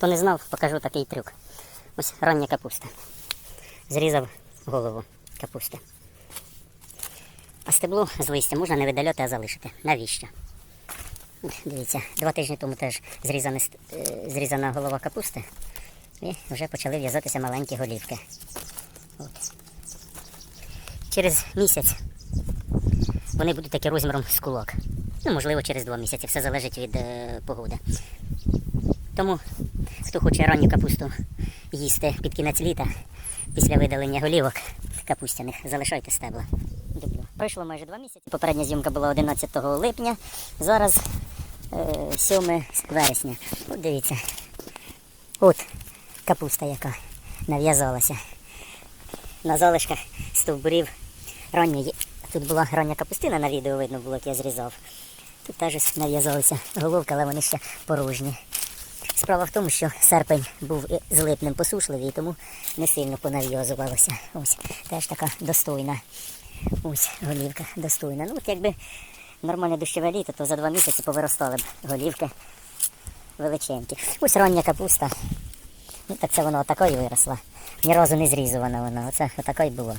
Хто не знав, покажу такий трюк. Ось рання капуста. Зрізав голову капусти. А стебло з листя можна не видаляти, а залишити. Навіщо? Дивіться, два тижні тому теж зрізана, е, зрізана голова капусти. І вже почали в'язатися маленькі голівки. От. Через місяць вони будуть такі розміром з кулак. Ну, можливо, через два місяці. Все залежить від е, погоди. Тому, хто хоче ранню капусту їсти під кінець літа, після видалення голівок капустяних, залишайте стебла. Люблю. Пройшло майже два місяці. Попередня зйомка була 11 липня, зараз е, 7 вересня. От дивіться. От капуста, яка нав'язалася. На залишках стовбурів ранньої. Тут була рання капустина, на відео видно було, як я зрізав. Тут теж ось нав'язалися головки, але вони ще порожні. Справа в тому, що серпень був з липнем посушливий, тому не сильно понав'язувалося. Ось теж така достойна. Ось голівка достойна. Ну от якби нормальне дощове літо, то за два місяці повиростали б голівки величенькі. Ось рання капуста. Ну так це воно отакою виросла. Ні разу не зрізувана вона. Оце отакою було.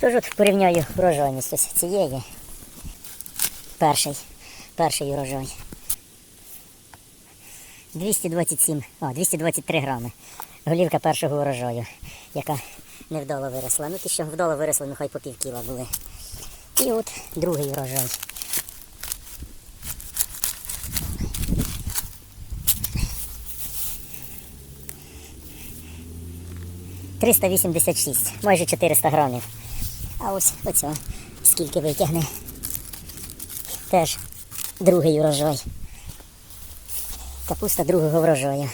Тож от порівняю врожайність ось цієї. Перший. Перший урожай. 227, а, 223 грами. Голівка першого урожаю, яка невдало виросла. Ну ті, що вдало виросли, ну хай по пів кіла були. І от другий урожай. Триста вісімдесят шість, майже 400 грамів. А ось оця скільки витягне. Теж другий урожай. Капуста другого врожаю.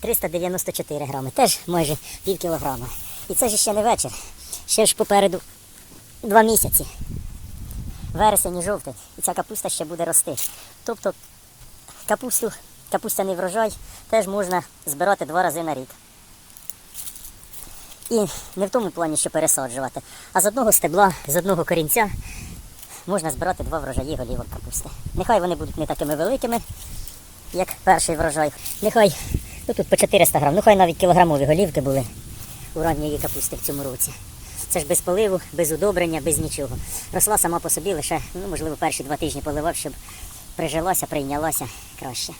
394 грами, теж майже пів кілограма. І це ж ще не вечір. Ще ж попереду два місяці. Вересень і жовтень. І ця капуста ще буде рости. Тобто капусту, капустяний врожай теж можна збирати два рази на рік. І не в тому плані, що пересаджувати, а з одного стебла, з одного корінця можна збирати два врожаї голівок капусти. Нехай вони будуть не такими великими, як перший врожай. Нехай, ну тут по 400 грам, ну хай навіть кілограмові голівки були у ранньої капусти в цьому році. Це ж без поливу, без удобрення, без нічого. Росла сама по собі лише, ну можливо, перші два тижні поливав, щоб прижилася, прийнялася краще.